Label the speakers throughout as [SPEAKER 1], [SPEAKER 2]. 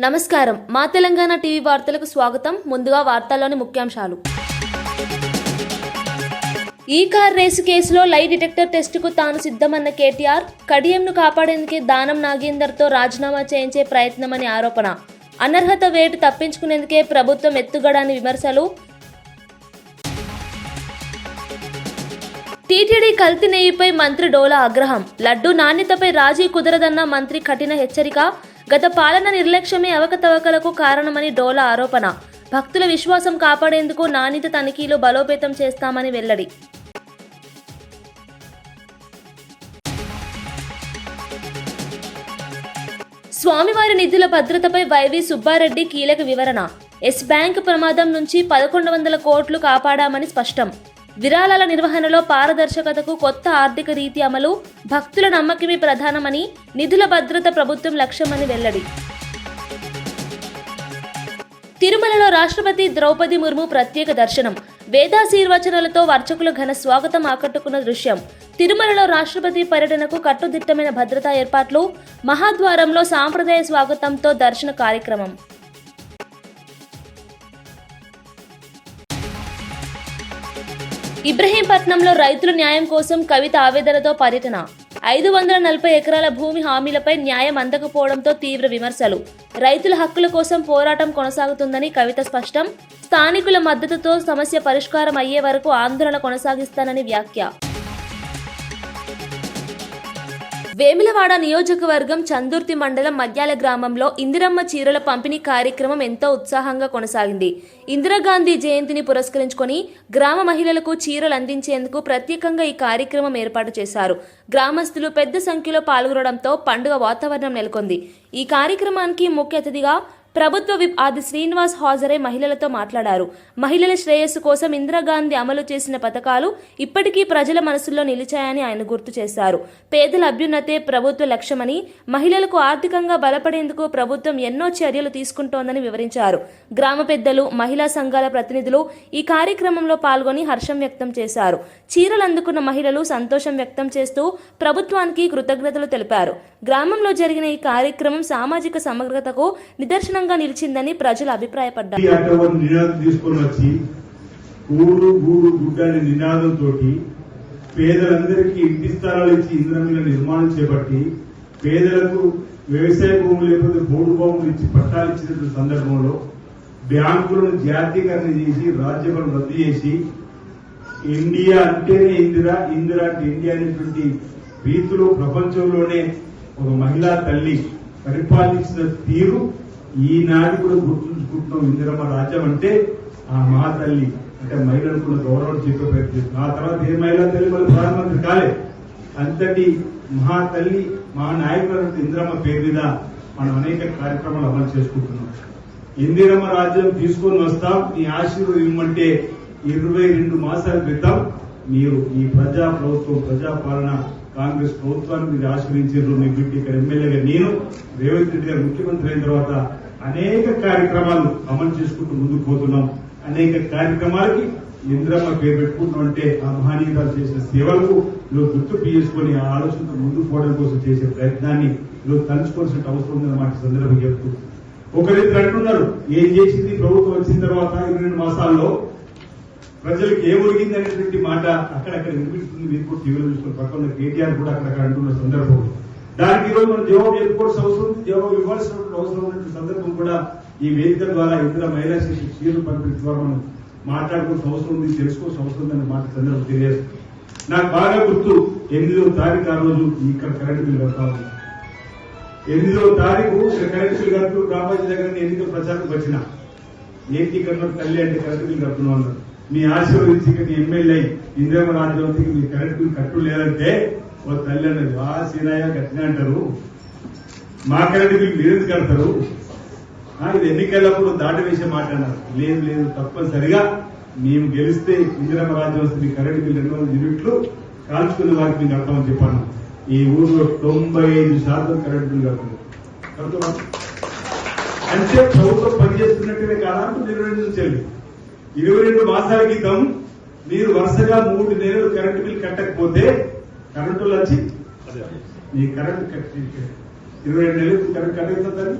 [SPEAKER 1] నమస్కారం. మా తెలంగాణ టీవీ వార్తలకు స్వాగతం. ముందుగా వార్తల్లోని ముఖ్యాంశాలు. ఈ కార్ రేసు కేసులో లై డిటెక్టర్ టెస్టుకు తాను సిద్ధమన్న కేటీఆర్ కడియంను కాపాడేందుకే దానం నాగేందర్తో రాజీనామా చేయించే ప్రయత్నమని ఆరోపణ. అనర్హత వేటు తప్పించుకునేందుకే ప్రభుత్వం ఎత్తుగడాని విమర్శలు. టీటీడీ కల్తీ నెయ్యిపై మంత్రి డోలా ఆగ్రహం. లడ్డు నాణ్యతపై రాజీ కుదరదన్న మంత్రి కఠిన హెచ్చరిక. గత పాలన నిర్లక్ష్యమే అవకతవకలకు కారణమని డోలా ఆరోపణ. భక్తుల విశ్వాసం కాపాడేందుకు నాణ్యత తనిఖీలు బలోపేతం చేస్తామని వెల్లడి. స్వామివారి నిధుల భద్రతపై వైవి సుబ్బారెడ్డి కీలక వివరణ. ఎస్ బ్యాంక్ ప్రమాదం నుంచి పదకొండు వందల కోట్లు కాపాడామని స్పష్టం. విరాళాల నిర్వహణలో పారదర్శకతకు కొత్త ఆర్థిక రీతి అమలు భక్తుల నమ్మకమే ప్రధానమని నిధుల భద్రత ప్రభుత్వం లక్ష్యమని వెల్లడి. తిరుమలలో రాష్ట్రపతి ద్రౌపది ముర్ము ప్రత్యేక దర్శనం. వేదాశీర్వచనాలతో వర్చకులు ఘన స్వాగతం ఆకట్టుకున్న దృశ్యం. తిరుమలలో రాష్ట్రపతి పర్యటనకు కట్టుదిట్టమైన భద్రతా ఏర్పాట్లు మహాద్వారంలో సాంప్రదాయ స్వాగతంతో దర్శన కార్యక్రమం. ఇబ్రహీంపట్నంలో రైతుల న్యాయం కోసం కవిత ఆవేదనతో పర్యటన. ఐదు వందల నలభై ఎకరాల భూమి హామీలపై న్యాయం అందకపోవడంతో తీవ్ర విమర్శలు. రైతుల హక్కుల కోసం పోరాటం కొనసాగుతుందని కవిత స్పష్టం. స్థానికుల మద్దతుతో సమస్య పరిష్కారం అయ్యే వరకు ఆందోళన కొనసాగిస్తానని వ్యాఖ్య. వేములవాడ నియోజకవర్గం చందుర్తి మండలం మద్యాల గ్రామంలో ఇందిరమ్మ చీరల పంపిణీ కార్యక్రమం ఎంతో ఉత్సాహంగా కొనసాగింది. ఇందిరాగాంధీ జయంతిని పురస్కరించుకొని గ్రామ మహిళలకు చీరలు అందించేందుకు ప్రత్యేకంగా ఈ కార్యక్రమం ఏర్పాటు చేశారు. గ్రామస్తులు పెద్ద సంఖ్యలో పాల్గొనడంతో పండుగ వాతావరణం నెలకొంది. ఈ కార్యక్రమానికి ముఖ్య అతిథిగా ప్రభుత్వ విప్ ఆది శ్రీనివాస్ హాజరై మహిళలతో మాట్లాడారు. మహిళల శ్రేయస్సు కోసం ఇందిరాగాంధీ అమలు చేసిన పథకాలు ఇప్పటికీ ప్రజల మనసుల్లో నిలిచాయని ఆయన గుర్తు చేశారు. పేదల అభ్యున్నతే ప్రభుత్వ లక్ష్యమని మహిళలకు ఆర్థికంగా బలపడేందుకు ప్రభుత్వం ఎన్నో చర్యలు తీసుకుంటోందని వివరించారు. గ్రామ పెద్దలు మహిళా సంఘాల ప్రతినిధులు ఈ కార్యక్రమంలో పాల్గొని హర్షం వ్యక్తం చేశారు. చీరలు అందుకున్న మహిళలు సంతోషం వ్యక్తం చేస్తూ ప్రభుత్వానికి కృతజ్ఞతలు తెలిపారు. గ్రామంలో జరిగిన ఈ కార్యక్రమం సామాజిక సమగ్రతకు నిదర్శనంగా నిలిచిందని ప్రజలు అభిప్రాయపడ్డారు.
[SPEAKER 2] తీసుకొని వచ్చి కూడు గూడు గుడ్డ అనే నినాదంతో పేదలందరికీ ఇంటి స్థలాలు ఇచ్చి ఇంద్రమిల నిర్మాణం చేపట్టి పేదలకు వ్యవసాయ భూములు లేకపోతే బోర్డు భూములు ఇచ్చి పట్టాలు ఇచ్చినటువంటి సందర్భంలో బ్యాంకులను జాతీకరణ చేసి రాజ్యబలం రద్దు చేసి ఇండియా అంటేనే ఇందిరా ఇందిరా అంటే ఇండియా అనేటువంటి రీతిలో ప్రపంచంలోనే ఒక మహిళా తల్లి పరిపాలించిన తీరు ఈనాడు కూడా గుర్తుంచుకుంటున్నాం ఇందిరమ్మ రాజ్యం అంటే ఆ మహాతల్లి అంటే మహిళలు కూడా గౌరవం చెప్పే ప్రయత్నం ఆ తర్వాత ఏ మహిళా తల్లి? మళ్ళీ ప్రధానమంత్రి కాలే. అంతటి మహాతల్లి మా నాయకుల ఇందిరమ్మ పేరు మీద మనం అనేక కార్యక్రమాలు అమలు చేసుకుంటున్నాం. ఇందిరమ్మ రాజ్యం తీసుకొని వస్తాం. మీ ఆశీర్వాదం ఇవ్వమంటే ఇరవై రెండు మాసాల క్రితం మీరు ఈ ప్రజా ప్రభుత్వం ప్రజాపాలన కాంగ్రెస్ ప్రభుత్వాన్ని మీరు ఆశ్రయించారు మీ బిడ్డ ఇక్కడ ఎమ్మెల్యేగా నేను రేవంత్ రెడ్డి గారు ముఖ్యమంత్రి అయిన తర్వాత అనేక కార్యక్రమాలు అమలు చేసుకుంటూ ముందుకు పోతున్నాం. అనేక కార్యక్రమాలకి ఇంద్రమ్మ పేరు పెట్టుకుంటూ అంటే ఆ చేసిన సేవలకు ఈరోజు గుర్తు చేసుకొని ఆ ఆలోచనతో ముందుకు పోవడం కోసం చేసే ప్రయత్నాన్ని ఈరోజు తలుచుకోవాల్సిన అవసరం ఉందన్నమాట సందర్భం చెప్తూ. ఒకరిద్దరు అంటున్నారు ఏం చేసింది? ప్రభుత్వం వచ్చిన తర్వాత ఇరవై రెండు మాసాల్లో ప్రజలకు ఏమొరిగింది అనేటువంటి మాట అక్కడక్కడ వినిపిస్తుంది. మీరు కూడా టీవీలో చూసుకుని పక్కన కేటీఆర్ కూడా అక్కడక్కడ అంటున్న సందర్భం. దానికి ఈ రోజు మనం జవాబు చెప్పుకోవాల్సిన అవసరం ఉంది. జవాబు ఇవ్వాల్సినటువంటి అవసరం ఉన్న సందర్భం కూడా ఈ వేదిక ద్వారా ఇతర మహిళా శిశు చీరలు పంపిణీ ద్వారా మనం మాట్లాడుకోవాల్సిన అవసరం ఉంది తెలుసుకోవాల్సిన అవసరం ఉందని మాట సందర్భం తెలియజేస్తుంది నాకు బాగా గుర్తు ఎనిమిదో తారీఖు ఆ రోజు ఇక్కడ కరెంట్ బిల్ కడతా ఉంది. ఎనిమిదో తారీఖు ఇక్కడ కరెంటు బిల్లు కడుతూ రామాజీ దగ్గర నేను ఎన్నికల ప్రచారం వచ్చిన ఏంటి కన్నా తల్లి అంటే కరెంట్ బిల్ కడుతున్నాం అన్నారు. మీ ఆశీర్వదించి ఇక్కడ ఎమ్మెల్యే ఇందిరమ్మ రాజ్యవతికి మీ కరెంట్ బిల్ కట్టు లేదంటే ఓ తల్లి అన్నది ఆ సీనయ్య గట్టిగా అంటారు. మా కరెంటు బిల్లు మీరు కడతారు ఇది ఎన్నికలప్పుడు దాటి వేసే మాట అన్నారు. లేదు లేదు తప్పనిసరిగా మేము గెలిస్తే ఇందిరమ్మ రాజ్యం వస్తే మీ కరెంటు బిల్లు రెండు వందల యూనిట్లు కాల్చుకునే వారికి మేము కడతామని చెప్పాను. ఈ ఊర్లో తొంభై ఐదు శాతం కరెంటు బిల్లు కడుతుంది అంటే ప్రభుత్వం పనిచేస్తున్నట్టునే కాదా ఇరవై రెండు నుంచి ఇరవై రెండు మాసాల క్రితం మీరు వరుసగా మూడు నెలలు కరెంటు బిల్ కట్టకపోతే కరెంటు వచ్చి మీ కరెంట్ ఇరవై రెండు నెలలు కరెంట్ కట్టగలుగుతారు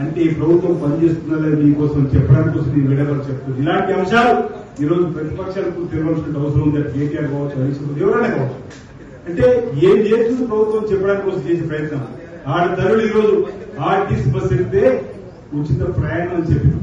[SPEAKER 2] అంటే ఈ ప్రభుత్వం పనిచేస్తుందా లేదా మీకోసం చెప్పడానికి కోసం నేను విడవలు చెప్తుంది. ఇలాంటి అంశాలు ఈ రోజు ప్రతిపక్షాలకు తెలియాల్సిన అవసరం ఉంది? కేటీఆర్ కావచ్చు హరీష్ ఎవరైనా కావచ్చు. అంటే ఏం చేస్తుంది ప్రభుత్వం చెప్పడానికి కోసం చేసే ప్రయత్నం ఆడ తల్లులు ఈ రోజు ఆర్టీసీ బస్ ఎక్కితే ఉచిత ప్రయాణం అని చెప్పినాం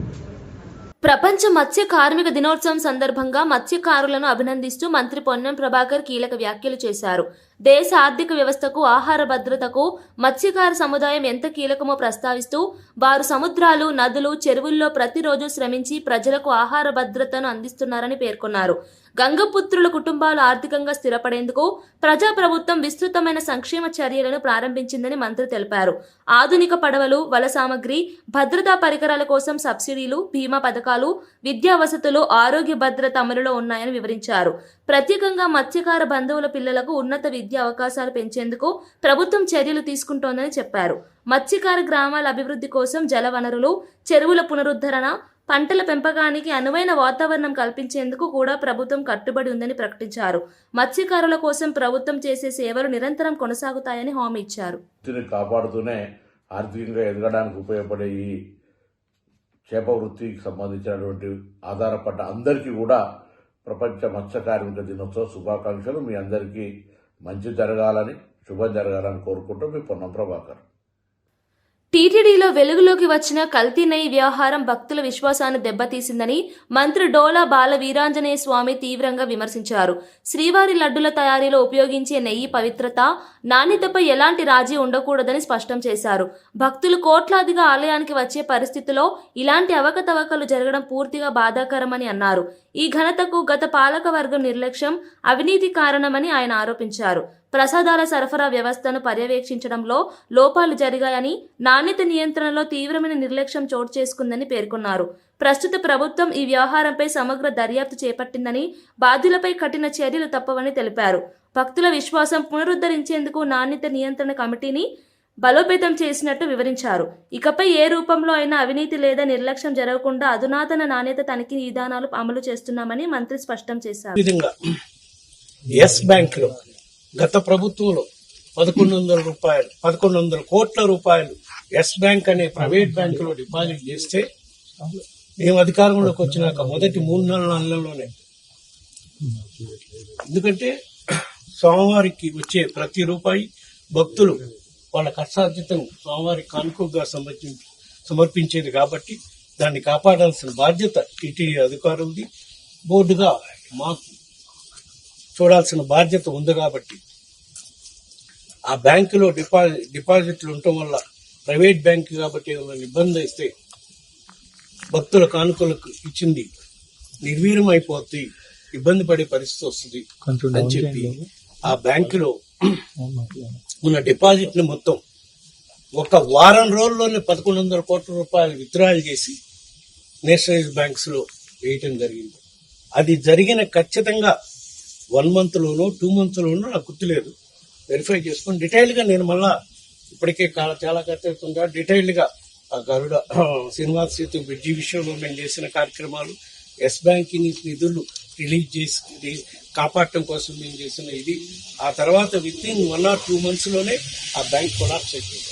[SPEAKER 1] ప్రపంచ మత్స్య కార్మిక దినోత్సవం సందర్భంగా మత్స్యకారులను అభినందిస్తూ మంత్రి పొన్నం ప్రభాకర్ కీలక వ్యాఖ్యలు చేశారు. దేశ ఆర్థిక వ్యవస్థకు ఆహార భద్రతకు మత్స్యకార సముదాయం ఎంత కీలకమో ప్రస్తావిస్తూ వారు సముద్రాలు నదులు చెరువుల్లో ప్రతిరోజు శ్రమించి ప్రజలకు ఆహార భద్రతను అందిస్తున్నారని పేర్కొన్నారు. గంగపుత్రుల కుటుంబాలు ఆర్థికంగా స్థిరపడేందుకు ప్రజాప్రభుత్వం విస్తృతమైన సంక్షేమ చర్యలను ప్రారంభించిందని మంత్రి తెలిపారు. ఆధునిక పడవలు వల సామగ్రి భద్రతా పరికరాల కోసం సబ్సిడీలు బీమా పథకాలు విద్యా వసతులు ఆరోగ్య భద్రత అమలులో ఉన్నాయని వివరించారు. ప్రత్యేకంగా మత్స్యకార బంధువుల పిల్లలకు ఉన్నత విద్యా అవకాశాలు పెంచేందుకు ప్రభుత్వం చర్యలు తీసుకుంటోందని చెప్పారు. మత్స్యకార గ్రామాల అభివృద్ధి కోసం జల వనరులు చెరువుల పునరుద్ధరణ పంటల పెంపకానికి అనువైన వాతావరణం కల్పించేందుకు కూడా ప్రభుత్వం కట్టుబడి ఉందని ప్రకటించారు. మత్స్యకారుల కోసం ప్రభుత్వం చేసే సేవలు నిరంతరం కొనసాగుతాయని హామీ ఇచ్చారు.
[SPEAKER 3] కాపాడుతూనే ఆర్థికంగా ఎదగడానికి ఉపయోగపడే ఈ చేప వృత్తికి సంబంధించినటువంటి ఆధారపడ్డ అందరికీ కూడా ప్రపంచ మత్స్య కార్మిక దినోత్సవ శుభాకాంక్షలు. మీ అందరికీ మంచి జరగాలని శుభం జరగాలని కోరుకుంటూ మీ పొన్నం ప్రభాకర్.
[SPEAKER 1] టీటీడీలో వెలుగులోకి వచ్చిన కల్తీ నెయ్యి వ్యవహారం భక్తుల విశ్వాసాన్ని దెబ్బతీసిందని మంత్రి డోలా బాల వీరాంజనేయ స్వామి తీవ్రంగా విమర్శించారు. శ్రీవారి లడ్డుల తయారీలో ఉపయోగించే నెయ్యి పవిత్రత నాణ్యతపై ఎలాంటి రాజీ ఉండకూడదని స్పష్టం చేశారు. భక్తులు కోట్లాదిగా ఆలయానికి వచ్చే పరిస్థితిలో ఇలాంటి అవకతవకలు జరగడం పూర్తిగా బాధాకరమని అన్నారు. ఈ ఘనతకు గత పాలకవర్గం నిర్లక్ష్యం అవినీతి కారణమని ఆయన ఆరోపించారు. ప్రసాదాల సరఫరా వ్యవస్థను పర్యవేక్షించడంలో లోపాలు జరిగాయని నాణ్యత నియంత్రణలో తీవ్రమైన నిర్లక్ష్యం చోటు చేసుకుందని పేర్కొన్నారు. ప్రస్తుత ప్రభుత్వం ఈ వ్యవహారంపై సమగ్ర దర్యాప్తు చేపట్టిందని బాధ్యులపై కఠిన చర్యలు తప్పవని తెలిపారు. భక్తుల విశ్వాసం పునరుద్ధరించేందుకు నాణ్యత నియంత్రణ కమిటీని బలోపేతం చేసినట్టు వివరించారు. ఇకపై ఏ రూపంలో అయినా అవినీతి లేదా నిర్లక్ష్యం జరగకుండా అధునాతన నాణ్యత తనిఖీ విధానాలు అమలు చేస్తున్నామని మంత్రి స్పష్టం చేశారు.
[SPEAKER 4] ఎస్ బ్యాంక్లో గత ప్రభుత్వంలో పదకొండు వందల రూపాయలు పదకొండు వందల కోట్ల రూపాయలు ఎస్ బ్యాంక్ అనే ప్రైవేట్ బ్యాంకులో డిపాజిట్ చేస్తే మేము అధికారంలోకి వచ్చినాక మొదటి మూడు నాలుగు నెలల్లోనే. ఎందుకంటే స్వామివారికి వచ్చే ప్రతి రూపాయి భక్తులు వాళ్ళ కష్టార్జితం స్వామివారికి కానుకగా సమర్పించి సమర్పించేది కాబట్టి దాన్ని కాపాడాల్సిన బాధ్యత టీటీడీ అధికారులది. బోర్డుగా మాకు చూడాల్సిన బాధ్యత ఉంది కాబట్టి ఆ బ్యాంకులో డిపాజిట్ డిపాజిట్లు ఉండటం వల్ల ప్రైవేట్ బ్యాంక్ కాబట్టి ఏమైనా ఇబ్బంది ఇస్తే భక్తుల కానుకలకు ఇచ్చింది నిర్వీర్యం అయిపోతుంది ఇబ్బంది పడే పరిస్థితి వస్తుంది అని చెప్పి ఆ బ్యాంకులో ఉన్న డిపాజిట్ని మొత్తం ఒక వారం రోజుల్లోనే పదకొండు వందల కోట్ల రూపాయలు విత్డ్రాల్ చేసి నేషనలైజ్ బ్యాంక్స్లో వేయటం జరిగింది. అది జరిగిన ఖచ్చితంగా వన్ మంత్ లోనో టూ మంత్స్ లోనో నాకు గుర్తులేదు. వెరిఫై చేసుకుని డీటెయిల్గా నేను మళ్ళా ఇప్పటికే చాలా ఖచ్చితంగా డీటెయిల్గా ఆ గరుడ శ్రీనివాస్ సీతు బ్రిడ్జి విషయంలో మేము చేసిన కార్యక్రమాలు ఎస్ బ్యాంక్ నిధులు రిలీజ్ చేసి కాపాడటం కోసం మేము చేసిన ఇది. ఆ తర్వాత with in one or two మంత్స్లోనే ఆ బ్యాంక్ కొలాప్స్ అయిపోయింది.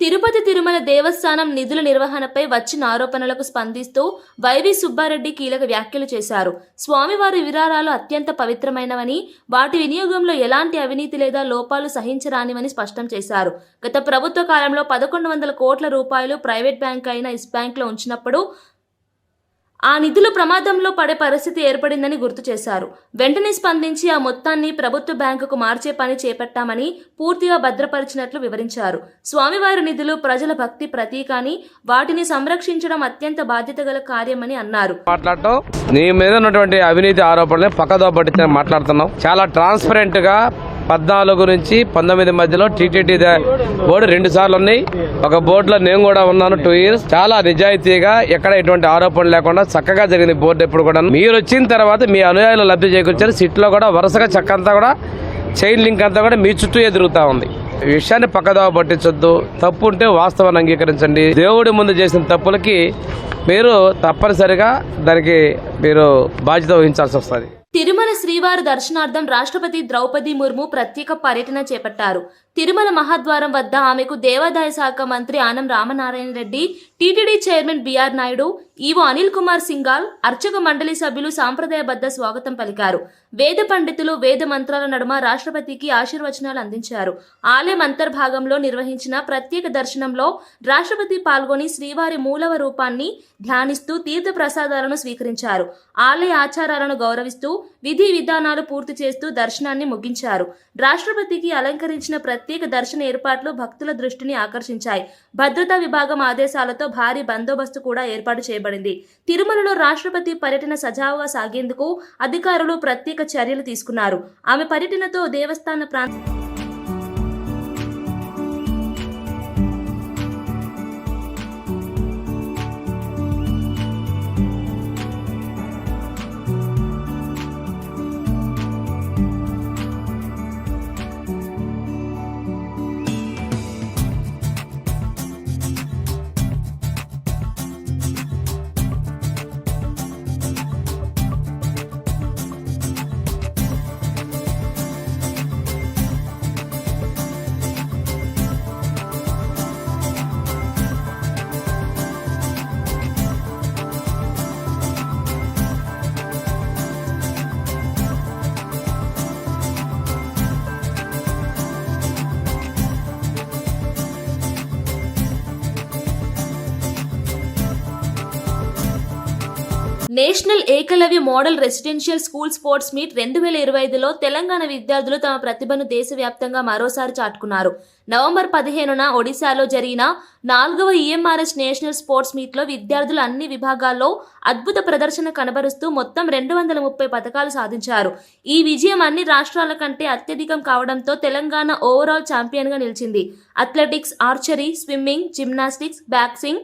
[SPEAKER 1] తిరుపతి తిరుమల దేవస్థానం నిధుల నిర్వహణపై వచ్చిన ఆరోపణలకు స్పందిస్తూ వైవి సుబ్బారెడ్డి కీలక వ్యాఖ్యలు చేశారు. స్వామివారి విరారాలు అత్యంత పవిత్రమైనవని వాటి వినియోగంలో ఎలాంటి అవినీతి లేదా లోపాలు సహించరానివని స్పష్టం చేశారు. గత ప్రభుత్వ కాలంలో పదకొండు వందల కోట్ల రూపాయలు ప్రైవేట్ బ్యాంక్ అయిన ఇస్ బ్యాంక్లో ఉంచినప్పుడు ఆ నిధులు ప్రమాదంలో పడే పరిస్థితి ఏర్పడిందని గుర్తు చేశారు. వెంటనే స్పందించి ఆ మొత్తాన్ని ప్రభుత్వ బ్యాంకుకు మార్చే పని చేపట్టామని పూర్తిగా భద్రపరిచినట్లు వివరించారు. స్వామివారి నిధులు ప్రజల భక్తి ప్రతీక అని వాటిని సంరక్షించడం అత్యంత బాధ్యత గల కార్యమని అన్నారు.
[SPEAKER 5] మాట్లాడటం నీ మీద ఉన్నటువంటి అవినీతి ఆరోపణలు పక్కదో పట్టించిన మాట్లాడుతున్నాం. చాలా ట్రాన్స్పరెంట్గా పద్నాలుగు నుంచి పంతొమ్మిది మధ్యలో టీటీడీ బోర్డు రెండు సార్లు ఉన్నాయి. ఒక బోర్డులో నేను కూడా ఉన్నాను టూ ఇయర్స్ చాలా నిజాయితీగా ఎక్కడ ఎటువంటి ఆరోపణలు లేకుండా చక్కగా జరిగింది బోర్డు ఎప్పుడు కూడా మీరు వచ్చిన తర్వాత మీ అనుయాయులు లబ్ధి చేకూర్చారు. సిట్లో కూడా వరుసగా చక్కంతా కూడా చైన్ లింక్ అంతా కూడా మీ చుట్టూ ఎదురుగుతా ఉంది. విషయాన్ని పక్కదావ పట్టించొద్దు. తప్పు ఉంటే వాస్తవాన్ని అంగీకరించండి. దేవుడి ముందు చేసిన తప్పులకి మీరు తప్పనిసరిగా దానికి మీరు బాధ్యత వహించాల్సి వస్తుంది.
[SPEAKER 1] తిరుమల శ్రీవారి దర్శనార్థం రాష్ట్రపతి ద్రౌపది ముర్ము ప్రత్యేక పర్యటన చేపట్టారు. తిరుమల మహాద్వారం వద్ద ఆమెకు దేవాదాయ శాఖ మంత్రి Anam Ramanarayana Reddy TTD chairman BR Naidu EO Anil Kumar Singhal అర్చక మండలి సభ్యులు సాంప్రదాయబద్ధ స్వాగతం పలికారు. వేద పండితులు వేద మంత్రాల నడుమ రాష్ట్రపతికి ఆశీర్వచనాలు అందించారు. ఆలయం అంతర్భాగంలో నిర్వహించిన ప్రత్యేక దర్శనంలో రాష్ట్రపతి పాల్గొని శ్రీవారి మూలవ రూపాన్ని ధ్యానిస్తూ తీర్థ ప్రసాదాలను స్వీకరించారు. ఆలయ ఆచారాలను గౌరవిస్తూ విధి విధానాలు పూర్తి చేస్తూ దర్శనాన్ని ముగించారు. రాష్ట్రపతికి అలంకరించిన ప్రత్యేక దర్శన ఏర్పాట్లు భక్తుల దృష్టిని ఆకర్షించాయి. భద్రతా విభాగం ఆదేశాలతో భారీ బందోబస్తు కూడా ఏర్పాటు చేయబడింది. తిరుమలలో రాష్ట్రపతి పర్యటన సజావుగా సాగేందుకు అధికారులు ప్రత్యేక చర్యలు తీసుకున్నారు. ఆమె పర్యటనతో దేవస్థాన ప్రాంత national Eklavya model residential school sports meet రెండు వేల ఇరవై ఐదులో తెలంగాణ విద్యార్థులు తమ ప్రతిభను దేశవ్యాప్తంగా మరోసారి చాటుకున్నారు. నవంబర్ పదిహేనున ఒడిశాలో జరిగిన నాలుగవ ఈఎంఆర్ఎస్ నేషనల్ స్పోర్ట్స్ మీట్లో విద్యార్థులు అన్ని విభాగాల్లో అద్భుత ప్రదర్శన కనబరుస్తూ మొత్తం రెండు వందల ముప్పై పథకాలు సాధించారు. ఈ విజయం అన్ని రాష్ట్రాల కంటే అత్యధికం కావడంతో తెలంగాణ ఓవరాల్ ఛాంపియన్గా నిలిచింది. Athletics archery swimming gymnastics boxing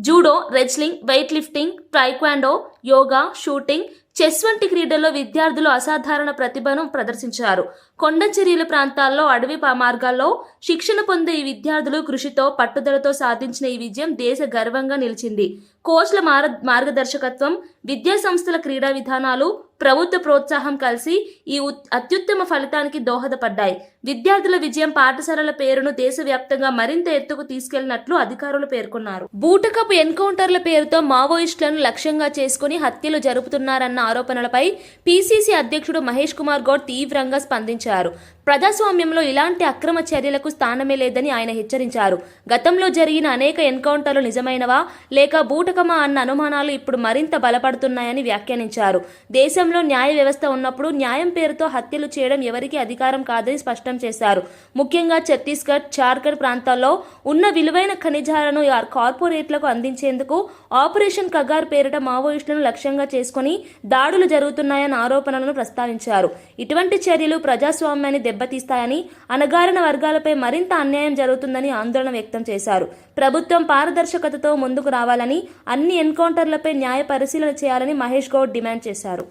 [SPEAKER 1] judo, wrestling, weightlifting, taekwondo, yoga, shooting, chess వంటి క్రీడల్లో విద్యార్థులు అసాధారణ ప్రతిభను ప్రదర్శించారు. కొండచెరియల ప్రాంతాల్లో అడవి మార్గాల్లో శిక్షణ పొందే ఈ విద్యార్థులు కృషితో పట్టుదలతో సాధించిన ఈ విజయం దేశ గర్వంగా నిలిచింది. కోచ్ల మార మార్గదర్శకత్వం విద్యా సంస్థల క్రీడా విధానాలు ప్రభుత్వ ప్రోత్సాహం కలిసి ఈ ఉత్- అత్యుత్తమ ఫలితానికి దోహదపడ్డాయి. విద్యార్థుల విజయం పాఠశాలల పేరును దేశవ్యాప్తంగా మరింత ఎత్తుకు తీసుకెళ్ళినట్లు అధికారులు పేర్కొన్నారు. బూటకపు ఎన్కౌంటర్ల పేరుతో మావోయిస్టులను లక్ష్యంగా చేసుకుని హత్యలు జరుపుతున్నారన్న ఆరోపణలపై పీసీసీ అధ్యక్షుడు మహేష్ కుమార్ గౌడ్ తీవ్రంగా స్పందించారు. ప్రజాస్వామ్యంలో ఇలాంటి అక్రమ చర్యలకు స్థానమే లేదని ఆయన హెచ్చరించారు. గతంలో జరిగిన అనేక ఎన్కౌంటర్లు నిజమైనవా లేక బూటకమా అన్న అనుమానాలు ఇప్పుడు మరింత బలపడుతున్నాయని వ్యాఖ్యానించారు. దేశంలో న్యాయ వ్యవస్థ ఉన్నప్పుడు న్యాయం పేరుతో హత్యలు చేయడం ఎవరికీ అధికారం కాదని స్పష్టం చేశారు. ముఖ్యంగా ఛత్తీస్గఢ్ జార్ఖండ్ ప్రాంతాల్లో ఉన్న విలువైన ఖనిజాలను కార్పొరేట్లకు అందించేందుకు ఆపరేషన్ కగార్ పేరిట మావోయిస్టులను లక్ష్యంగా చేసుకుని దాడులు జరుగుతున్నాయన్న ఆరోపణలను ప్రస్తావించారు. ఇటువంటి చర్యలు ప్రజాస్వామ్యాన్ని దెబ్బతీస్తాయని అణగారిన వర్గాలపై మరింత అన్యాయం జరుగుతుందని ఆందోళన వ్యక్తం చేశారు. ప్రభుత్వం పారదర్శకతతో ముందుకు రావాలని అన్ని ఎన్కౌంటర్లపై న్యాయ పరిశీలన చేయాలని మహేష్ గౌడ్ డిమాండ్ చేశారు.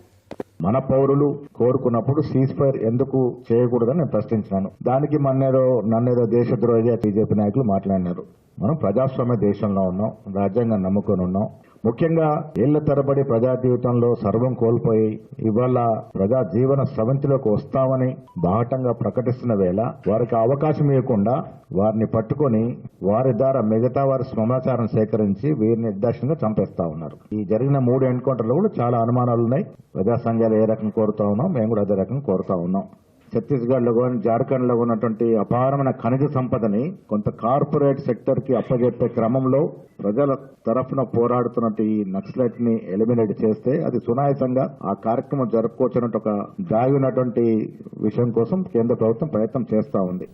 [SPEAKER 6] మన పౌరులు కోరుకున్నప్పుడు సీజ్ ఫైర్ ఎందుకు చేయకూడదని నేను ప్రశ్నించినాను. దానికి మన్నేదో నన్నేదో దేశద్రోహిగా బీజేపీ నాయకులు మాట్లాడినారు. మనం ప్రజాస్వామ్య దేశంలో ఉన్నాం రాజ్యాంగం నమ్ముకొని ఉన్నాం. ముఖ్యంగా ఏళ్ళ తరబడి ప్రజా జీవితంలో సర్వం కోల్పోయి ఇవాళ ప్రజా జీవన స్రవంతిలోకి వస్తామని బాహటంగా ప్రకటిస్తున్న వేళ వారికి అవకాశం ఇవ్వకుండా వారిని పట్టుకొని వారి ద్వారా మిగతా వారి సమాచారం సేకరించి వీరిని నిర్దాక్షిణంగా చంపేస్తా ఉన్నారు. ఈ జరిగిన మూడు ఎన్కౌంటర్లు కూడా చాలా అనుమానాలు ఉన్నాయి ప్రజా సంఘాలు ఏ రకం కోరుతా ఉన్నాం మేము కూడా అదే రకం కోరుతా ఉన్నాం. ఛత్తీస్గఢ్లో కానీ జార్ఖండ్లో ఉన్నటువంటి అపారమైన ఖనిజ సంపదని కొంత కార్పొరేట్ సెక్టర్కి అప్పజెప్పే క్రమంలో ప్రజల తరఫున పోరాడుతున్నట్టు ఈ నక్సలైట్ని ఎలిమినేట్ చేస్తే అది సునాయసంగా ఆ కార్యక్రమం జరుపుకోవచ్చున్నట్టు ఒక దాగి ఉన్నటువంటి విషయం కోసం కేంద్ర ప్రభుత్వం ప్రయత్నం చేస్తా ఉంది.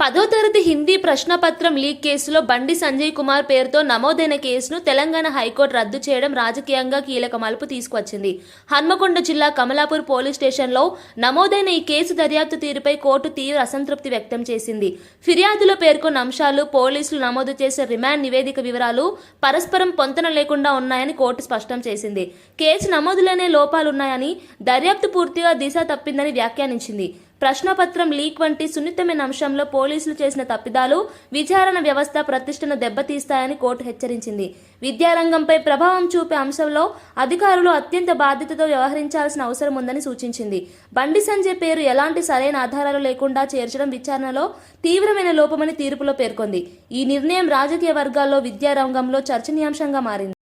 [SPEAKER 1] పదో తరగతి హిందీ ప్రశ్నపత్రం లీక్ కేసులో బండి సంజయ్ కుమార్ పేరుతో నమోదైన కేసును తెలంగాణ హైకోర్టు రద్దు చేయడం రాజకీయంగా కీలక మలుపు తీసుకొచ్చింది హన్మకొండ జిల్లా కమలాపూర్ పోలీస్ స్టేషన్లో నమోదైన ఈ కేసు దర్యాప్తు తీరుపై కోర్టు తీవ్ర అసంతృప్తి వ్యక్తం చేసింది. ఫిర్యాదులో పేర్కొన్న అంశాలు పోలీసులు నమోదు చేసే రిమాండ్ నివేదిక వివరాలు పరస్పరం పొంతన లేకుండా ఉన్నాయని కోర్టు స్పష్టం చేసింది. కేసు నమోదులోనే లోపాలున్నాయని దర్యాప్తు పూర్తిగా దిశ తప్పిందని వ్యాఖ్యానించింది. ప్రశ్నపత్రం లీక్ వంటి సున్నితమైన అంశంలో పోలీసులు చేసిన తప్పిదాలు విచారణ వ్యవస్థ ప్రతిష్టను దెబ్బతీస్తాయని కోర్టు హెచ్చరించింది. విద్యారంగంపై ప్రభావం చూపే అంశంలో అధికారులు అత్యంత బాధ్యతతో వ్యవహరించాల్సిన అవసరం ఉందని సూచించింది. బండి సంజయ్ పేరు ఎలాంటి సరైన ఆధారాలు లేకుండా చేర్చడం విచారణలో తీవ్రమైన లోపమని తీర్పులో పేర్కొంది. ఈ నిర్ణయం రాజకీయ వర్గాల్లో విద్యారంగంలో చర్చనీయాంశంగా మారింది.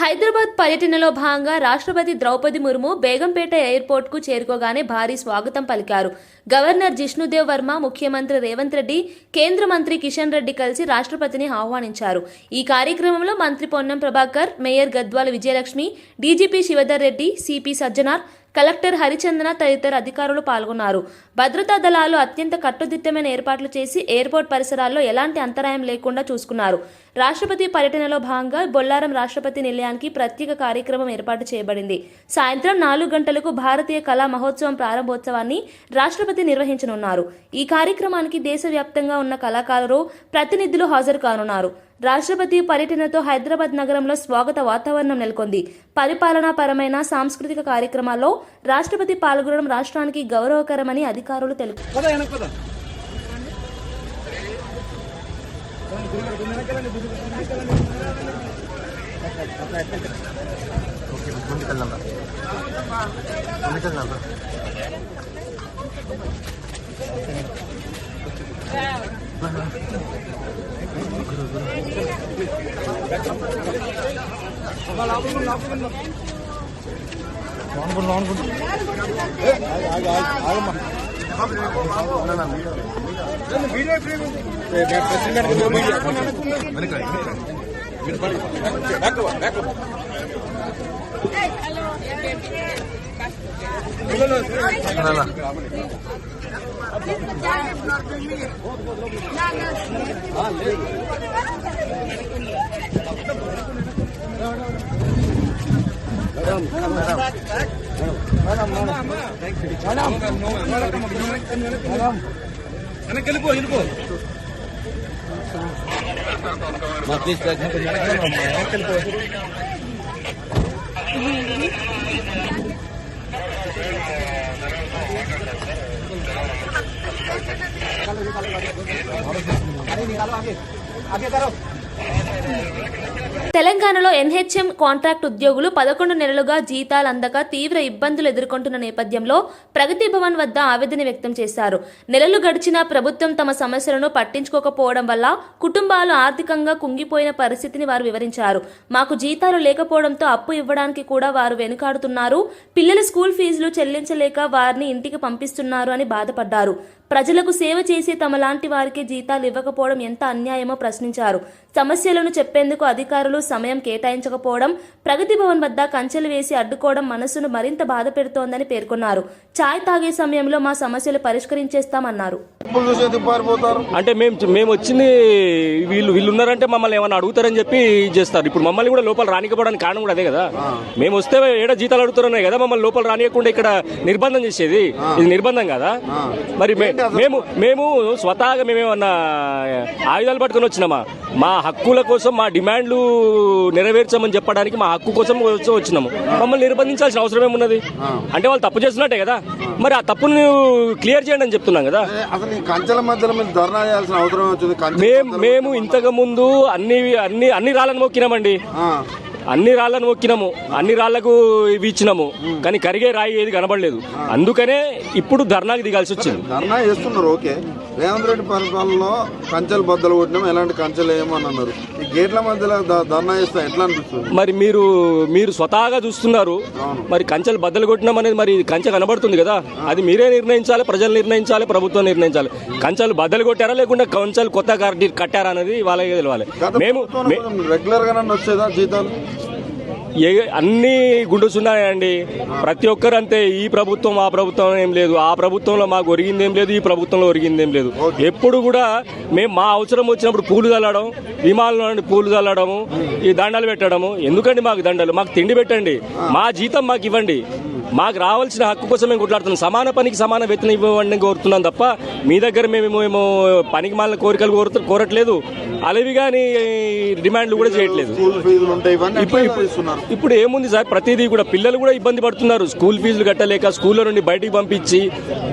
[SPEAKER 1] హైదరాబాద్ పర్యటనలో భాగంగా రాష్ట్రపతి ద్రౌపది ముర్ము బేగంపేట ఎయిర్పోర్ట్కు చేరుకోగానే భారీ స్వాగతం పలికారు. గవర్నర్ జిష్ణుదేవ్ వర్మ ముఖ్యమంత్రి రేవంత్ రెడ్డి కేంద్ర మంత్రి కిషన్ రెడ్డి కలిసి రాష్ట్రపతిని ఆహ్వానించారు. ఈ కార్యక్రమంలో మంత్రి Ponnam Prabhakar mayor Gadwal Vijayalakshmi DGP Shivadhar Reddy CP Sajjanar collector Harichandana తదితర అధికారులు పాల్గొన్నారు. భద్రతా దళాలు అత్యంత కట్టుదిట్టమైన ఏర్పాట్లు చేసి ఎయిర్పోర్ట్ పరిసరాల్లో ఎలాంటి అంతరాయం లేకుండా చూసుకున్నారు. రాష్ట్రపతి పర్యటనలో భాగంగా బొల్లారం రాష్ట్రపతి నిలయానికి ప్రత్యేక కార్యక్రమం ఏర్పాటు చేయబడింది. సాయంత్రం నాలుగు గంటలకు భారతీయ కళా మహోత్సవం ప్రారంభోత్సవాన్ని రాష్ట్రపతి నిర్వహించనున్నారు. ఈ కార్యక్రమానికి దేశవ్యాప్తంగా ఉన్న కళాకారులు ప్రతినిధులు హాజరు కానున్నారు. రాష్ట్రపతి పర్యటనతో హైదరాబాద్ నగరంలో స్వాగత వాతావరణం నెలకొంది. పరిపాలనాపరమైన సాంస్కృతిక కార్యక్రమాల్లో రాష్ట్రపతి పాల్గొనడం రాష్ట్రానికి గౌరవకరమని అధికారులు తెలిపారు ओके बुक निकलना था निकलना था ஆகுமா మేడం మేడం వెళ్ళిపో వెళ్ళిపో आगे करो తెలంగాణలో ఎన్హెచ్ఎం కాంట్రాక్ట్ ఉద్యోగులు పదకొండు నెలలుగా జీతాలు అందక తీవ్ర ఇబ్బందులు ఎదుర్కొంటున్న నేపథ్యంలో ప్రగతి భవన్ వద్ద ఆవేదన వ్యక్తం చేశారు. నెలలు గడిచినా ప్రభుత్వం తమ సమస్యలను పట్టించుకోకపోవడం వల్ల కుటుంబాలు ఆర్థికంగా కుంగిపోయిన పరిస్థితిని వారు వివరించారు. మాకు జీతాలు లేకపోవడంతో అప్పు ఇవ్వడానికి కూడా వారు వెనుకాడుతున్నారు. పిల్లల స్కూల్ ఫీజులు చెల్లించలేక వారిని ఇంటికి పంపిస్తున్నారు అని బాధపడ్డారు. ప్రజలకు సేవ చేసే తమలాంటి వారికి జీతాలు ఇవ్వకపోవడం ఎంత అన్యాయమో ప్రశ్నించారు. సమస్యలను చెప్పేందుకు అధికారులు సమయం కేటాయించకపోవడం ప్రగతి భవన్ వద్ద కంచెలు వేసి అడ్డుకోవడం మనసును మరింత బాధ పెడుతోందని పేర్కొన్నారు. చాయ్ తాగే సమయంలో మా సమస్యలు పరిష్కరించేస్తామన్నారు.
[SPEAKER 7] అంటే మేము మేము వచ్చింది వీళ్ళు వీళ్ళు ఉన్నారంటే మమ్మల్ని ఏమైనా అడుగుతారని చెప్పి చేస్తారు. ఇప్పుడు మమ్మల్ని కూడా లోపల రానికపోవడానికి కారణం కూడా అదే కదా. మేము వస్తే ఏడ జీతాలు అడుగుతున్నాయి కదా మమ్మల్ని లోపల రానియకుండా ఇక్కడ నిర్బంధం చేసేది. ఇది నిర్బంధం కదా. మరి మేము మేము స్వతహాగా మేమేమన్నా ఆయుధాలు పట్టుకొని వచ్చినామా? మా హక్కుల కోసం మా డిమాండ్లు నెరవేర్చమని చెప్పడానికి మా హక్కు కోసం వచ్చి- వచ్చినాము. మమ్మల్ని నిర్బంధించాల్సిన అవసరం ఏమున్నది? అంటే వాళ్ళు తప్పు చేస్తున్నట్టే కదా? మరి ఆ తప్పును క్లియర్ చేయండి అని చెప్తున్నాం కదా?
[SPEAKER 8] అసలు కంచెల మధ్యలో మీరు ధర్నా చేయాల్సిన అవసరం వచ్చింది కంచెల
[SPEAKER 7] మేము మేము ఇంతకు ముందు అన్ని అన్ని అన్ని రాళ్ళను మొక్కినామండి. అన్ని రాళ్ళను మొక్కినాము అన్ని రాళ్ళకు ఇవి ఇచ్చినాము కానీ కరిగే రాయి ఏది కనబడలేదు. అందుకనే ఇప్పుడు ధర్నాకి దిగాల్సి వచ్చింది.
[SPEAKER 8] ధర్నా చేస్తున్నారు ఓకే. రేవంత్ రెడ్డి పరిపాలనలో కంచెలు బద్దలు కొట్టినాం ఎలాంటి కంచెలు ఏమని అన్నారు. ఈ గేట్ల మధ్యలో ధర్నా చేస్తే ఎట్లా అనిపిస్తుంది?
[SPEAKER 7] మరి మీరు మీరు స్వతహాగా చూస్తున్నారు. మరి కంచెలు బద్దలు కొట్టినాం అనేది మరి కంచె కనబడుతుంది కదా? అది మీరే నిర్ణయించాలి ప్రజలు నిర్ణయించాలి ప్రభుత్వం నిర్ణయించాలి. కంచెలు బద్దలు కొట్టారా లేకుంటే కంచెలు కొత్త కట్టి- కట్టారా అనేది వాళ్ళకి తెలవాలి
[SPEAKER 8] గత
[SPEAKER 7] మేము
[SPEAKER 8] రెగ్యులర్గా వచ్చేదా జీతాలు?
[SPEAKER 7] ఏ అన్ని గుండుసున్నాయండి ప్రతి ఒక్కరు అంతే ఈ ప్రభుత్వం ఆ ప్రభుత్వం ఏం లేదు. ఆ ప్రభుత్వంలో మాకు ఒరిగింది ఏం లేదు ఈ ప్రభుత్వంలో ఒరిగింది ఏం లేదు ఎప్పుడు కూడా మేము మా అవసరం వచ్చినప్పుడు పూలు చల్లడం విమానంలో పూలు చల్లడము ఈ దండలు పెట్టడము ఎందుకండి మాకు దండలు? మాకు తిండి పెట్టండి. మా జీతం మాకు ఇవ్వండి. మాకు రావాల్సిన హక్కు కోసం మేము కొట్లాడుతున్నాం. సమాన పనికి సమాన వేతనం ఇవ్వండి కోరుతున్నాం తప్ప మీ దగ్గర మేము మేము పనికి మాలిన కోరికలు కోరుతూ కోరట్లేదు. అలవి కానీ డిమాండ్లు కూడా చేయట్లేదు. ఇప్పుడు ఇప్పుడు ఏముంది సార్? ప్రతిదీ కూడా పిల్లలు కూడా ఇబ్బంది పడుతున్నారు. స్కూల్ ఫీజులు కట్టలేక స్కూల్లో నుండి బయటికి పంపించి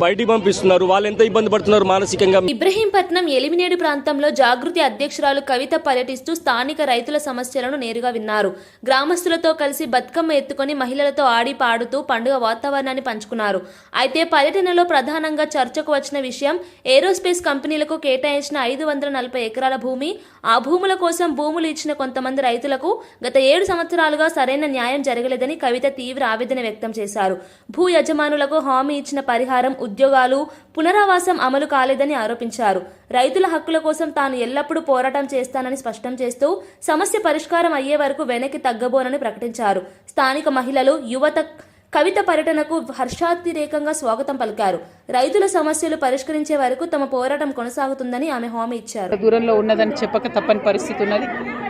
[SPEAKER 7] బయటికి పంపిస్తున్నారు. వాళ్ళు ఎంత ఇబ్బంది పడుతున్నారు మానసికంగా?
[SPEAKER 1] ఇబ్రహీంపట్నం ఎలిమినేడు ప్రాంతంలో జాగృతి అధ్యక్షురాలు కవిత పర్యటిస్తూ స్థానిక రైతుల సమస్యలను నేరుగా విన్నారు. గ్రామస్తులతో కలిసి బతుకమ్మ ఎత్తుకొని మహిళలతో ఆడి పాడుతూ పండుగ వాతావరణాన్ని పంచుకున్నారు. అయితే పర్యటనలో ప్రధానంగా చర్చకు వచ్చిన విషయం ఏరోస్పేస్ కంపెనీలకు కేటాయించిన ఐదు వందల నలభై ఎకరాల భూమి ఆ భూముల కోసం భూములు ఇచ్చిన కొంతమంది రైతులకు గత ఏడు సంవత్సరాలుగా సరైన న్యాయం జరగలేదని కవిత తీవ్ర ఆవేదన వ్యక్తం చేశారు. భూ యజమానులకు హామీ ఇచ్చిన పరిహారం ఉద్యోగాలు పునరావాసం అమలు కాలేదని ఆరోపించారు. రైతుల హక్కుల కోసం తాను ఎల్లప్పుడూ పోరాటం చేస్తానని స్పష్టం చేస్తూ సమస్య పరిష్కారం అయ్యే వరకు వెనక్కి తగ్గబోనని ప్రకటించారు. స్థానిక మహిళలు యువత కవిత పర్యటనకు హర్షాతిరేకంగా స్వాగతం పలికారు. రైతుల సమస్యలు పరిష్కరించే వరకు తమ పోరాటం కొనసాగుతుందని ఆమె హామీ ఇచ్చారు.
[SPEAKER 9] దూరంలో ఉన్నదని చెప్పక తప్పని పరిస్థితి ఉన్నది.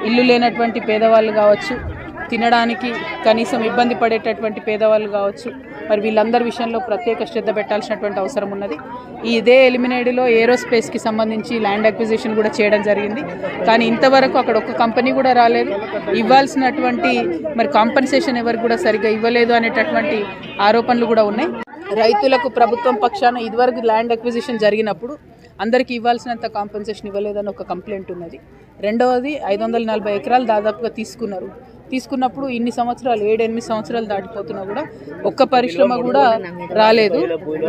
[SPEAKER 9] ఇల్లు లేనటువంటి పేదవాళ్ళు కావచ్చు తినడానికి కనీసం ఇబ్బంది పడేటటువంటి పేదవాళ్ళు కావచ్చు మరి వీళ్ళందరి విషయంలో ప్రత్యేక శ్రద్ధ పెట్టాల్సినటువంటి అవసరం ఉన్నది. ఈ ఇదే ఎలిమినేడ్లో ఏరోస్పేస్కి సంబంధించి ల్యాండ్ అక్విజిషన్ కూడా చేయడం జరిగింది. కానీ ఇంతవరకు అక్కడ ఒక కంపెనీ కూడా రాలేదు. ఇవ్వాల్సినటువంటి మరి కాంపన్సేషన్ ఎవరికి కూడా సరిగ్గా ఇవ్వలేదు అనేటటువంటి ఆరోపణలు కూడా ఉన్నాయి. రైతులకు ప్రభుత్వం పక్షాన ఇదివరకు ల్యాండ్ అక్విజిషన్ జరిగినప్పుడు అందరికీ ఇవ్వాల్సినంత కాంపెన్సేషన్ ఇవ్వలేదని ఒక కంప్లైంట్ ఉన్నది. రెండవది ఐదు వందల నలభై ఎకరాలు దాదాపుగా తీసుకున్నారు. తీసుకున్నప్పుడు ఇన్ని సంవత్సరాలు ఏడు ఎనిమిది సంవత్సరాలు దాటిపోతున్నా కూడా ఒక్క పరిశ్రమ కూడా రాలేదు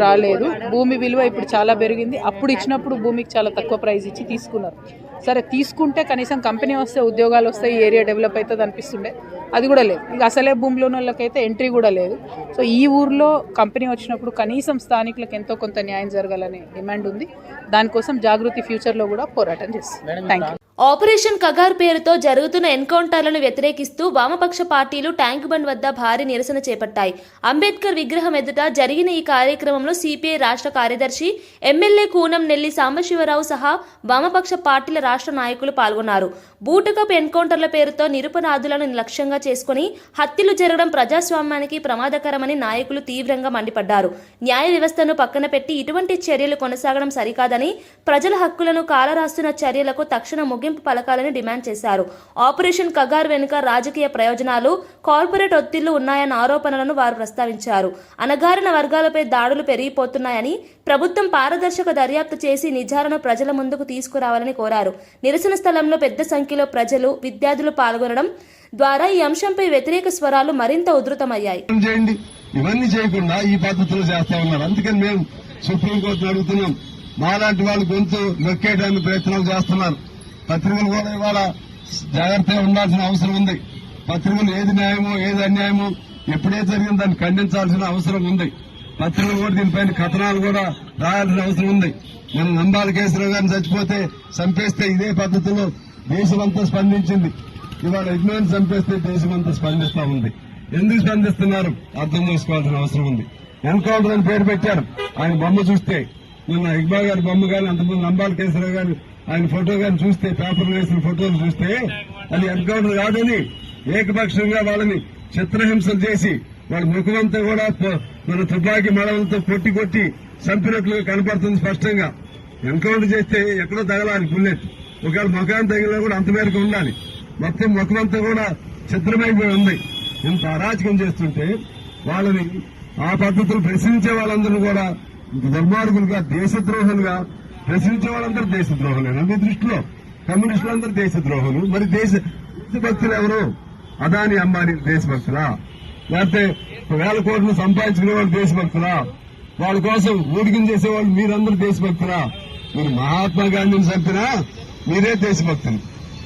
[SPEAKER 9] రాలేదు. భూమి విలువ ఇప్పుడు చాలా పెరిగింది. అప్పుడు ఇచ్చినప్పుడు భూమికి చాలా తక్కువ ప్రైస్ ఇచ్చి తీసుకున్నారు. సరే తీసుకుంటే కనీసం కంపెనీ వస్తే ఉద్యోగాలు వస్తాయి ఏరియా డెవలప్ అవుతుంది అనిపిస్తుండే. అది కూడా లేదు. ఇక అసలే భూమిలో ఉన్న వాళ్ళకైతే ఎంట్రీ కూడా లేదు. సో ఈ ఊర్లో కంపెనీ వచ్చినప్పుడు కనీసం స్థానికులకు ఎంతో కొంత న్యాయం జరగాలనే డిమాండ్ ఉంది. దానికోసం జాగృతి ఫ్యూచర్లో కూడా పోరాటం చేస్తుంది. థ్యాంక్ యూ
[SPEAKER 1] ఆపరేషన్ కగార్ పేరుతో జరుగుతున్న ఎన్కౌంటర్లను వ్యతిరేకిస్తూ వామపక్ష పార్టీలు ట్యాంక్ బండ్ వద్ద భారీ నిరసన చేపట్టాయి. అంబేద్కర్ విగ్రహం ఎదుట జరిగిన ఈ కార్యక్రమంలో సిపిఐ రాష్ట్ర కార్యదర్శి ఎమ్మెల్యే కూనం నెల్లి సాంబశివరావు సహా వామపక్ష పార్టీల రాష్ట్ర నాయకులు పాల్గొన్నారు. బూటకప్ ఎన్కౌంటర్ల పేరుతో నిరుపరాధులను లక్ష్యంగా చేసుకుని హత్యలు జరగడం ప్రజాస్వామ్యానికి ప్రమాదకరమని నాయకులు తీవ్రంగా మండిపడ్డారు. న్యాయ వ్యవస్థను పక్కన పెట్టి ఇటువంటి చర్యలు కొనసాగడం సరికాదని ప్రజల హక్కులను కాలరాస్తున్న చర్యలకు తక్షణ ముగింపు పలకాలని డిమాండ్ చేశారు. ఆపరేషన్ కగార్ వెనుక రాజకీయ ప్రయోజనాలు కార్పొరేట్ ఒత్తిళ్ళు ఉన్నాయన్న ఆరోపణలను వారు ప్రస్తావించారు. అనగారిన వర్గాలపై దాడులు పెరిగిపోతున్నాయని ప్రభుత్వం పారదర్శక దర్యాప్తు చేసి నిజాలను ప్రజల ముందుకు తీసుకురావాలని కోరారు. నిరసన స్థలంలో పెద్ద సంఖ్యలో ప్రజలు విద్యార్థులు పాల్గొనడం ద్వారా ఈ అంశంపై వ్యతిరేక స్వరాలు మరింత ఉధృతమయ్యాయి.
[SPEAKER 10] ఇవన్నీ చేయకుండా ఈ పద్ధతిలో చేస్తా ఉన్నారు. అందుకని మేము సుప్రీంకోర్టును అడుగుతున్నాం. మాలాంటి వాళ్ళు గొంతు నొక్కేయడానికి ప్రయత్నాలు చేస్తున్నారు. పత్రికలు కూడా ఇవాళ జాగ్రత్తగా ఉండాల్సిన అవసరం ఉంది. పత్రికలు ఏది న్యాయమో ఏది అన్యాయమో ఎప్పుడే జరిగిందో దాన్ని ఖండించాల్సిన అవసరం ఉంది. పత్రికలు కూడా దీనిపైన కథనాలు కూడా రాయాల్సిన అవసరం ఉంది. మనం నంబాల కేసరావు గారిని చచ్చిపోతే చంపేస్తే ఇదే పద్ధతిలో దేశమంతా స్పందించింది. ఇవాళ యజ్ఞాన్ని చంపేస్తే దేశమంతా స్పందిస్తా ఉంది. ఎందుకు స్పందిస్తున్నారు? అర్థం చేసుకోవాల్సిన అవసరం ఉంది. ఎన్కౌంటర్ అని పేరు పెట్టారు. ఆయన బొమ్మ చూస్తే నిన్న ఇక్బాల్ గారి బొమ్మ గాని అంతకుముందు నంబాల కేసరావు గారి ఆయన ఫోటో కానీ చూస్తే పేపర్లు వేసిన ఫోటోలు చూస్తే అది ఎన్కౌంటర్ కాదని ఏకపక్షంగా వాళ్ళని చిత్రహింసలు చేసి వాళ్ళ ముఖమంతా కూడా మన తుపాకీ మడవలతో కొట్టి కొట్టి చంపినట్లుగా కనపడుతుంది స్పష్టంగా. ఎన్కౌంటర్ చేస్తే ఎక్కడో తగలాలి బుల్లెట్ ఒకవేళ ముఖాన్ని తగిలినా కూడా అంత మేరకు ఉండాలి. మొత్తం ముఖమంతా కూడా చిత్రమైపోయి ఉంది. ఇంత అరాచకం చేస్తుంటే వాళ్ళని ఆ పద్ధతులు ప్రశ్నించే వాళ్ళందరూ కూడా దుర్మార్గులుగా దేశద్రోహులుగా ప్రశ్నించే వాళ్ళందరూ దేశద్రోహులే మీ దృష్టిలో కమ్యూనిస్టులందరూ దేశద్రోహులు మరి దేశ భక్తులు ఎవరు? అదాని అంబానీ దేశభక్తులా? లేకపోతే వేల కోట్లు సంపాదించుకునే వాళ్ళు దేశభక్తులా? వాళ్ళ కోసం ఊడికం చేసేవాళ్ళు మీరందరూ దేశభక్తులా? మీరు మహాత్మా గాంధీని చంపినా మీరే దేశభక్తులు.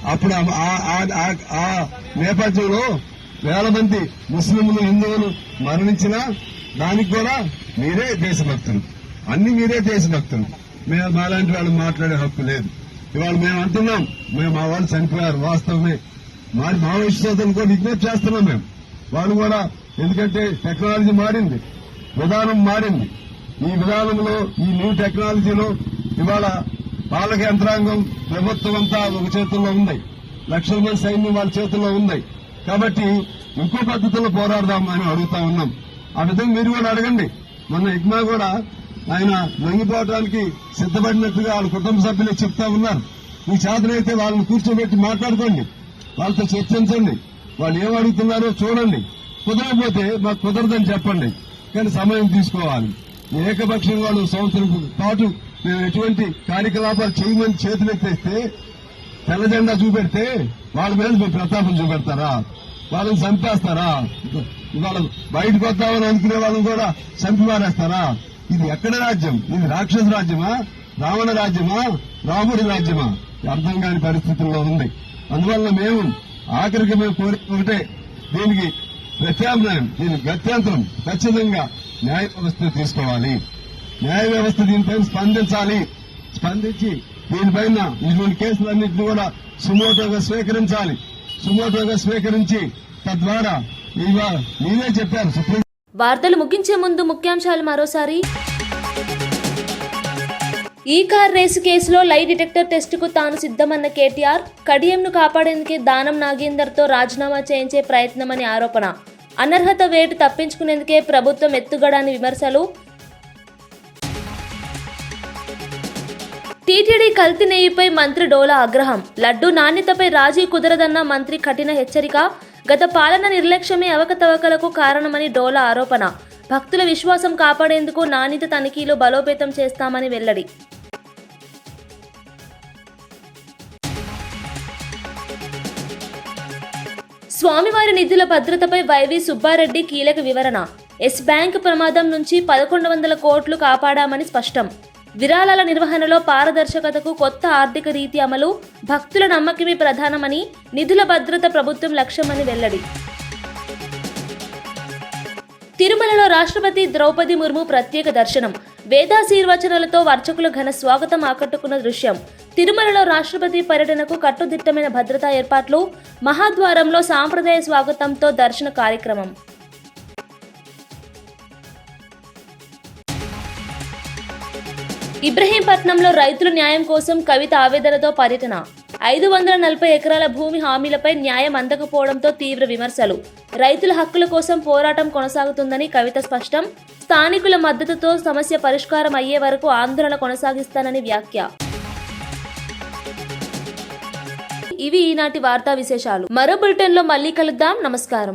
[SPEAKER 10] అప్పుడు ఆ- ఆ నేపథ్యంలో వేల మంది ముస్లింలు హిందువులు మరణించినా దానికి కూడా మీరే దేశభక్తులు. అన్ని మీరే దేశభక్తులు. మేము మాలాంటి వాళ్ళు మాట్లాడే హక్కు లేదు. ఇవాళ మేము అంటున్నాం మేము మా వాళ్ళు చనిపోయారు వాస్తవమే. మా మావోయిస్ట్ సోదరులు కూడా విజ్ఞప్తి చేస్తున్నాం మేము. వాళ్ళు కూడా ఎందుకంటే టెక్నాలజీ మారింది విధానం మారింది. ఈ విధానంలో ఈ న్యూ టెక్నాలజీలో ఇవాళ పాలక యంత్రాంగం ప్రభుత్వం అంతా ఒక చేతుల్లో ఉంది. లక్షల మంది సైన్యం వాళ్ళ చేతుల్లో ఉంది. కాబట్టి ఇంకో పద్ధతిలో పోరాడదాం అని అడుగుతా ఉన్నాం. ఆ విధంగా మీరు కూడా అడగండి. మొన్న ఇగ్మా కూడా ఆయన లొంగిపోవడానికి సిద్ధపడినట్టుగా వాళ్ళ కుటుంబ సభ్యులు చెప్తా ఉన్నారు. మీ చేతనైతే వాళ్ళని కూర్చోబెట్టి మాట్లాడుకోండి. వాళ్ళతో చర్చించండి. వాళ్ళు ఏం అడుగుతున్నారో చూడండి. కుదరకపోతే మాకు కుదరదని చెప్పండి. కానీ సమయం తీసుకోవాలి. ఏకపక్షం వాళ్ళు సంవత్సరం పాటు మేము ఎటువంటి కార్యకలాపాలు చేయమని చేతులెత్తేస్తే తెల్ల జెండా చూపెడితే వాళ్ళ మీద మీ ప్రతాపం చూపెడతారా? వాళ్ళని చంపేస్తారా? వాళ్ళు బయటకు వద్దామని అనుకునే వాళ్ళని కూడా చంపి మారేస్తారా? ఇది ఎక్కడ రాజ్యం? ఇది రాక్షస రాజ్యమా? రావణ రాజ్యమా? రాముడి రాజ్యమా? అర్థం కాని పరిస్థితుల్లో ఉంది. అందువల్ల మేము ఆఖరికి మేము కోరుకుంటే దీనికి ప్రత్యామ్నాయం దీని గత్యంతరం ఖచ్చితంగా న్యాయ వ్యవస్థ తీసుకోవాలి. న్యాయ వ్యవస్థ దీనిపైన స్పందించాలి. స్పందించి దీనిపైన ఇటువంటి కేసులన్నింటినీ కూడా సుమోటోగా స్వీకరించాలి. సుమోటోగా స్వీకరించి తద్వారా ఇవాళ మీరే చెప్పారు సుప్రీం
[SPEAKER 1] వార్తలు ముగించే ముందు ముఖ్యాంశాలు మరోసారి. ఈ కార్ రేసు కేసులో లై డిటెక్టర్ టెస్టుకు తాను సిద్ధమన్న కేటీఆర్ కడియంను కాపాడేందుకే దానం నాగేందర్తో రాజీనామా చేయించే ప్రయత్నమని ఆరోపణ. అనర్హత వేటు తప్పించుకునేందుకే ప్రభుత్వం ఎత్తుగడాని విమర్శలు. టీటీడీ కల్తీ నెయ్యిపై మంత్రి డోలా ఆగ్రహం. లడ్డు నాణ్యతపై రాజీ కుదరదన్న మంత్రి కఠిన హెచ్చరిక. గత పాలన నిర్లక్ష్యమే అవకతవకలకు కారణమని డోలా ఆరోపణ. భక్తుల విశ్వాసం కాపాడేందుకు నాణ్యత తనిఖీలు బలోపేతం చేస్తామని వెల్లడి. స్వామివారి నిధుల భద్రతపై వైవి సుబ్బారెడ్డి కీలక వివరణ. ఎస్ బ్యాంక్ ప్రమాదం నుంచి పదకొండు వందల కోట్లు కాపాడామని స్పష్టం. విరాళాల నిర్వహణలో పారదర్శకతకు కొత్త ఆర్థిక రీతి అమలు భక్తుల నమ్మకమే ప్రధానమని నిధుల భద్రత ప్రభుత్వం లక్ష్యమని వెల్లడి. తిరుమలలో రాష్ట్రపతి ద్రౌపది ముర్ము ప్రత్యేక దర్శనం. వేదాశీర్వచనాలతో వర్చకులు ఘన స్వాగతం ఆకట్టుకున్న దృశ్యం. తిరుమలలో రాష్ట్రపతి పర్యటనకు కట్టుదిట్టమైన భద్రతా ఏర్పాట్లు మహాద్వారంలో సాంప్రదాయ స్వాగతంతో దర్శన కార్యక్రమం. ఇబ్రహీంపట్నంలో రైతుల న్యాయం కోసం కవిత ఆవేదనతో పర్యటన. ఐదు వందల నలభై ఎకరాల భూమి హామీలపై న్యాయం అందకపోవడంతో తీవ్ర విమర్శలు. రైతుల హక్కుల కోసం పోరాటం కొనసాగుతుందని కవిత స్పష్టం. స్థానికుల మద్దతుతో సమస్య పరిష్కారం అయ్యే వరకు ఆందోళన కొనసాగిస్తానని వ్యాఖ్య. ఇవి ఈనాటి వార్తా విశేషాలు. మరో బులెటిన్లో మళ్ళీ కలుద్దాం. నమస్కారం.